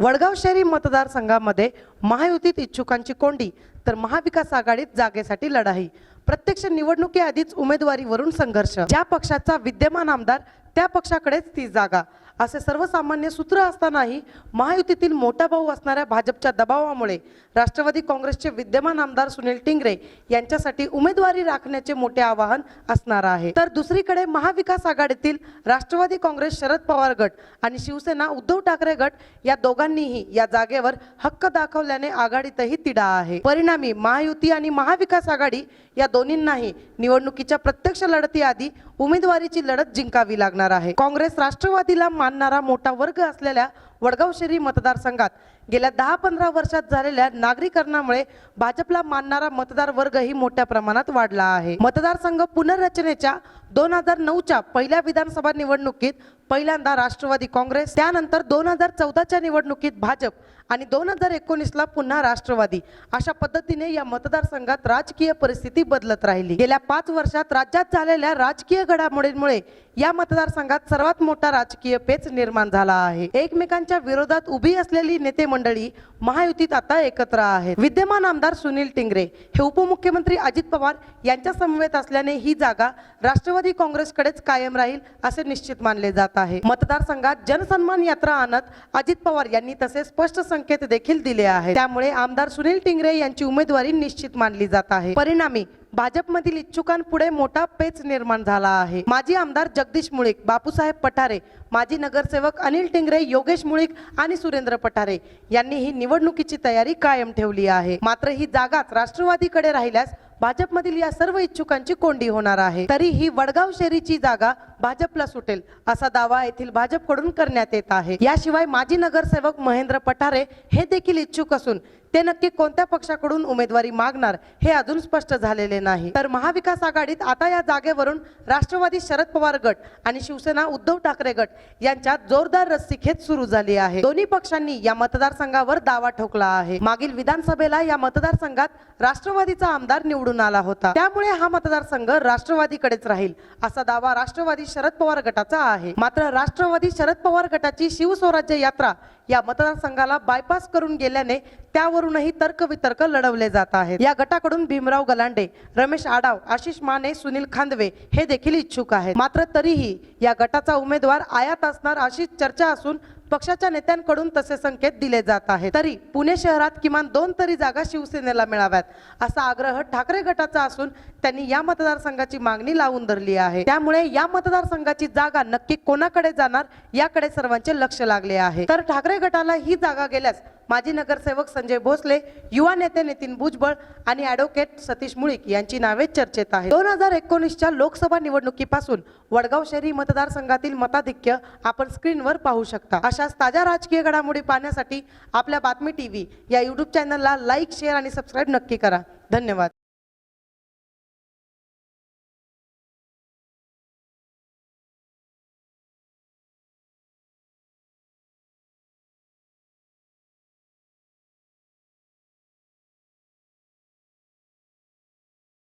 वडगाव शहरी मतदारसंघामध्ये महायुतीत इच्छुकांची कोंडी तर महाविकास आघाडीत जागेसाठी लढाई. प्रत्यक्ष निवडणुकीआधीच उमेदवारीवरून संघर्ष. ज्या पक्षाचा विद्यमान आमदार त्या पक्षाकडेच ती जागा. असे सर्वसामान्य सूत्र असतानाही महायुतीतील मोठा भाऊ असणाऱ्या भाजपच्या दबावामुळे राष्ट्रवादी काँग्रेसचे विद्यमान आमदार सुनील टिंगरे यांच्यासाठी उमेदवारी राखण्याचे मोठे आवाहन असणार आहे. तर दुसरीकडे महाविकास आघाडीतील राष्ट्रवादी काँग्रेस शरद पवार गट आणि शिवसेना उद्धव ठाकरे गट या दोघांनीही या जागेवर हक्क दाखवल्याने आघाडीतही तिढा आहे. परिणामी महायुती आणि महाविकास आघाडी या दोन्हींनाही निवडणुकीच्या प्रत्यक्ष लढतीआधी उमेदवारीची लढत जिंकावी लागणार आहे. काँग्रेस राष्ट्रवादीला मानणारा मोठा वर्ग असलेल्या वडगाव शहरी मतदारसंघात गेल्या दहा पंधरा वर्षात झालेल्या नागरीकरणामुळे भाजपला मानणारा मतदार वर्गही मोठ्या प्रमाणात वाढला आहे. मतदारसंघ पुनर्रचनेच्या दोन हजार नऊच्या पहिल्या विधानसभा निवडणुकीत पहिल्यांदा राष्ट्रवादी काँग्रेस त्यानंतर दोन हजार चौदाच्या निवडणुकीत भाजप आणि दोन हजार एकोणीसला पुन्हा राष्ट्रवादी. अशा पद्धतीने या मतदारसंघात राजकीय परिस्थिती बदलत राहिली. गेल्या पाच वर्षात राज्यात झालेल्या राजकीय घडामोडींमुळे या मतदारसंघात सर्वात मोठा राजकीय पेच निर्माण झाला आहे. एकमेकांच्या विरोधात उभी असलेली नेते मंडळी महायुतीत आता एकत्र आहेत. विद्यमान आमदार सुनील टिंगरे हे उपमुख्यमंत्री अजित पवार यांच्या समवेत असल्याने ही जागा राष्ट्रवादी काँग्रेसकडेच कायम राहील असे निश्चित मानले जात आहे. मतदारसंघात जनसन्मान यात्रा आणत अजित पवार यांनी तसे स्पष्ट संकेत देखील दिले आहेत. त्यामुळे आमदार सुनील टिंगरे यांची उमेदवारी निश्चित मानली जात आहे. परिणामी भाजपमधील इच्छुकांपुढे मोठा पेच निर्माण झाला आहे. माजी आमदार जगदीश मुळीक बापूसाहेब पठारे माजी नगरसेवक अनिल टिंगरे योगेश मुळीक आणि सुरेंद्र पठारे यांनी ही निवडणुकीची तयारी कायम ठेवली आहे. मात्र ही जागाच राष्ट्रवादीकडे राहिल्यास भाजपमधील या सर्व इच्छुकांची कोंडी होणार आहे. तरी ही वडगाव शेरीची जागा भाजपला सुटेल असा दावा येथील भाजपकडून करण्यात येत आहे. याशिवाय माजी नगरसेवक महेंद्र पठारे हे देखील इच्छुक असून ते नक्की कोणत्या पक्षाकडून उमेदवारी मागणार हे अजून स्पष्ट झालेले नाही. तर महाविकास आघाडीत आता या जागेवरून राष्ट्रवादी शरद पवार गट आणि शिवसेना उद्धव ठाकरे गट यांच्यात जोरदार रस्सीखेच सुरू झाली आहे. दोन्ही पक्षांनी या मतदारसंघावर दावा ठोकला आहे. मागील विधानसभेला या मतदारसंघात राष्ट्रवादीचा आमदार निवडून आला होता. त्यामुळे हा मतदारसंघ राष्ट्रवादीकडेच राहील असा दावा राष्ट्रवादी शरद पवार गटाचा आहे. मात्र राष्ट्रवादी शरद पवार गटाची शिवस्वराज्य यात्रा या मतदारसंघाला बायपास करून गेल्याने त्यावरूनही तर्कवितर्क लढवले जात आहेत. या गटाकडून भीमराव गलांडे रमेश आडाव आशिष माने सुनील खांदवे हे देखील इच्छुक आहेत. मात्र तरीही या गटाचा उमेदवार आयात असणार अशी चर्चा असून पक्षाच्या नेत्यांकडून तसे संकेत दिले जात आहेत. तरी पुणे शहरात किमान दोन तरी जागा शिवसेनेला मिळाव्यात असा आग्रह ठाकरे गटाचा असून त्यांनी या मतदारसंघाची मागणी लावून धरली आहे. त्यामुळे या मतदारसंघाची जागा नक्की कोणाकडे जाणार याकडे सर्वांचे लक्ष लागले आहे. तर ठाकरे गटाला ही जागा गेल्यास माजी नगरसेवक संजय भोसले युवा नेते नितीन भुजबळ आणि ॲडव्होकेट सतीश मुळीक यांची नावे चर्चेत आहे दोन हजार एकोणीसच्या लोकसभा निवडणुकीपासून वडगाव शहरी मतदारसंघातील मताधिक्य आपण स्क्रीनवर पाहू शकता. अशाच ताज्या राजकीय घडामोडी पाहण्यासाठी आपल्या बातमी टीव्ही या युट्यूब चॅनलला लाईक शेअर आणि सबस्क्राईब नक्की करा. धन्यवाद.